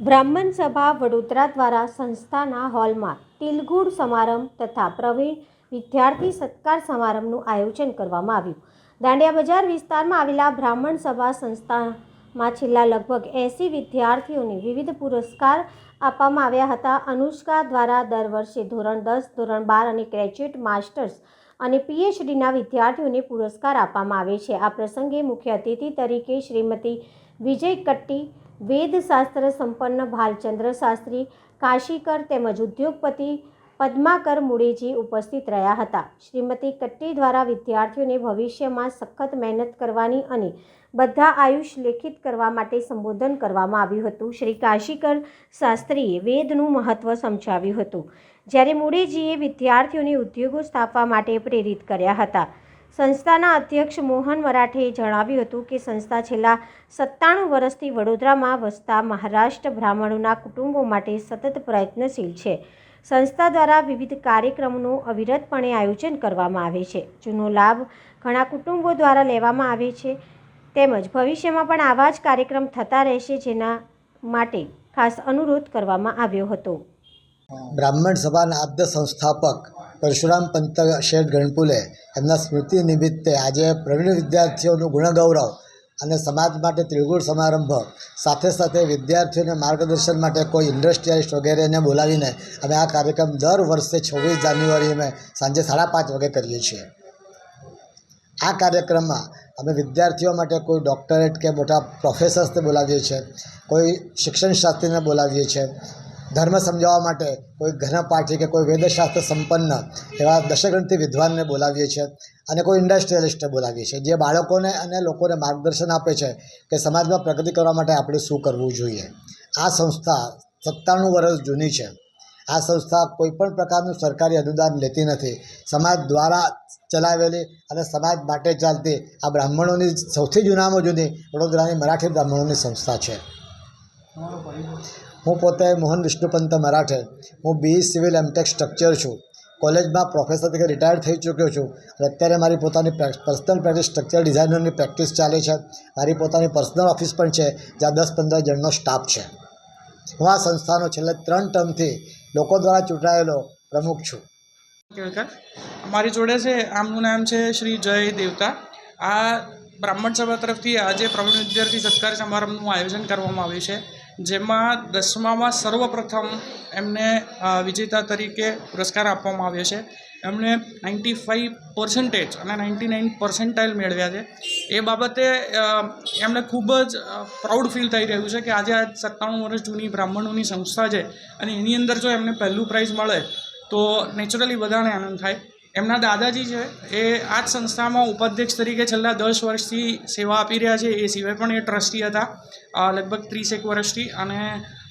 બ્રાહ્મણ સભા વડોદરા દ્વારા સંસ્થાના હોલમાં તિલગુડ સમારંભ તથા પ્રવીણ વિદ્યાર્થી સત્કાર સમારંભનું આયોજન કરવામાં આવ્યું. દાંડિયા બજાર વિસ્તારમાં આવેલા બ્રાહ્મણ સભા સંસ્થામાં છેલ્લા લગભગ એંસી વિદ્યાર્થીઓને વિવિધ પુરસ્કાર આપવામાં આવ્યા હતા. અનુષ્કા દ્વારા દર વર્ષે ધોરણ દસ, ધોરણ બાર અને ગ્રેજ્યુએટ માસ્ટર્સ અને પીએચડીના વિદ્યાર્થીઓને પુરસ્કાર આપવામાં આવે છે. આ પ્રસંગે મુખ્ય અતિથિ તરીકે શ્રીમતી વિજય કટ્ટી વેદશાસ્ત્ર સંપન્ન ભાલચંદ્ર શાસ્ત્રી, કાશીકર તેમજ ઉદ્યોગપતિ પદ્માકર મુળેજી ઉપસ્થિત રહ્યા હતા. શ્રીમતી કટ્ટી દ્વારા વિદ્યાર્થીઓને ભવિષ્યમાં સખત મહેનત કરવાની અને બધા આયુષ લેખિત કરવા માટે સંબોધન કરવામાં આવ્યું હતું. શ્રી કાશીકર શાસ્ત્રીએ વેદનું મહત્ત્વ સમજાવ્યું હતું. જ્યારે મુળેજીએ વિદ્યાર્થીઓને ઉદ્યોગો સ્થાપવા માટે પ્રેરિત કર્યા હતા સંસ્થાના અધ્યક્ષ મોહન મરાઠેએ જણાવ્યું હતું કે સંસ્થા છેલ્લા સત્તાણું વર્ષથી વડોદરામાં વસતા મહારાષ્ટ્ર બ્રાહ્મણોના કુટુંબો માટે સતત પ્રયત્નશીલ છે. સંસ્થા દ્વારા વિવિધ કાર્યક્રમોનું અવિરતપણે આયોજન કરવામાં આવે છે. જેનો લાભ ઘણા કુટુંબો દ્વારા લેવામાં આવે છે. તેમજ ભવિષ્યમાં પણ આવા જ કાર્યક્રમ થતા રહેશે જેના માટે ખાસ અનુરોધ કરવામાં આવ્યો હતો. બ્રાહ્મણ સભાના આદ્ય સંસ્થાપક પરશુરામ પંત શેઠ ગણપુલે એમના સ્મૃતિ નિમિત્તે આજે પ્રવીણ વિદ્યાર્થીઓનું ગુણગૌરવ અને સમાજ માટે ત્રિગુણ સમારંભ, સાથે સાથે વિદ્યાર્થીઓને માર્ગદર્શન માટે કોઈ ઇન્ડસ્ટ્રીયાલિસ્ટ વગેરેને બોલાવીને અમે આ કાર્યક્રમ દર વર્ષે છવ્વીસ જાન્યુઆરી અમે સાંજે સાડા પાંચ વાગે કરીએ છીએ. આ કાર્યક્રમમાં અમે વિદ્યાર્થીઓ માટે કોઈ ડૉક્ટરેટ કે મોટા પ્રોફેસર્સને બોલાવીએ છીએ, કોઈ શિક્ષણશાસ્ત્રીને બોલાવીએ છીએ ધર્મ સમજાવવા માટે કોઈ ઘનપાઠી કે કોઈ વેદશાસ્ત્ર સંપન્ન એવા દશગ્રંથિ વિદ્વાનને બોલાવીએ છીએ અને કોઈ ઇન્ડસ્ટ્રીયલિસ્ટને બોલાવીએ છીએ. જે બાળકોને અને લોકોને માર્ગદર્શન આપે છે કે સમાજમાં પ્રગતિ કરવા માટે આપણે શું કરવું જોઈએ. આ સંસ્થા સત્તાણું વર્ષ જૂની છે. આ સંસ્થા કોઈપણ પ્રકારનું સરકારી અનુદાન લેતી નથી. સમાજ દ્વારા ચલાવેલી અને સમાજ માટે ચાલતી આ બ્રાહ્મણોની સૌથી જૂનામાં જૂની વડોદરાની મરાઠી બ્રાહ્મણોની સંસ્થા છે. હું પોતે મોહન વિષ્ણુપંત મરાઠે. હું બી. સિવિલ એમટેક સ્ટ્રક્ચર છું. કોલેજમાં પ્રોફેસર તરીકે રિટાયર થઈ ચૂક્યો છું. અને અત્યારે મારી પોતાની પર્સનલ પ્રેક્ટિસ સ્ટ્રક્ચર ડિઝાઇનરની પ્રેક્ટિસ ચાલે છે. મારી પોતાની પર્સનલ ઓફિસ પણ છે, જ્યાં દસ પંદર જણનો સ્ટાફ છે. હું આ સંસ્થાનો છેલ્લે ત્રણ ટર્મથી લોકો દ્વારા ચૂંટાયેલો પ્રમુખ છું. મારી જોડે છે, આમનું નામ છે શ્રી જય દેવતા. આ બ્રાહ્મણ સભા તરફથી આજે પ્રવીણ વિદ્યાર્થી સત્કાર સમારંભનું આયોજન કરવામાં આવ્યું છે. જેમાં દસમામાં સર્વપ્રથમ એમને વિજેતા તરીકે પુરસ્કાર આપવામાં આવ્યો છે. એમણે નાઇન્ટી ફાઇવ પર્સન્ટેજ અને નાઇન્ટી નાઇન પર્સન્ટાઇલ મેળવ્યા છે. એ બાબતે એમણે ખૂબ જ પ્રાઉડ ફીલ થઈ રહ્યું છે કે આજે આ સત્તાણું વર્ષ જૂની બ્રાહ્મણોની સંસ્થા છે અને એની અંદર જો એમને પહેલું પ્રાઇઝ મળે, તો નેચરલી બધાને આનંદ થાય. એમના દાદાજી છે, એ આ જ સંસ્થામાં ઉપાધ્યક્ષ તરીકે છેલ્લા દસ વર્ષથી સેવા આપી રહ્યા છે. એ સિવાય પણ એ ટ્રસ્ટી હતા. લગભગ ત્રીસેક વર્ષથી. અને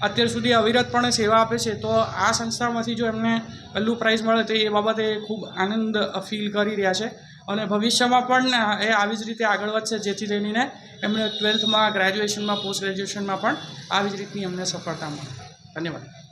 અત્યાર સુધી અવિરતપણે સેવા આપે છે. તો આ સંસ્થામાંથી જો એમને પહેલું પ્રાઇઝ મળે તો એ બાબતે ખૂબ આનંદ ફીલ કરી રહ્યા છે. અને ભવિષ્યમાં પણ એ આવી જ રીતે આગળ વધશે, જેથી લઈને એમને ટ્વેલ્થમાં ગ્રેજ્યુએશનમાં પોસ્ટ ગ્રેજ્યુએશનમાં પણ આવી જ રીતની એમને સફળતા મળે. ધન્યવાદ.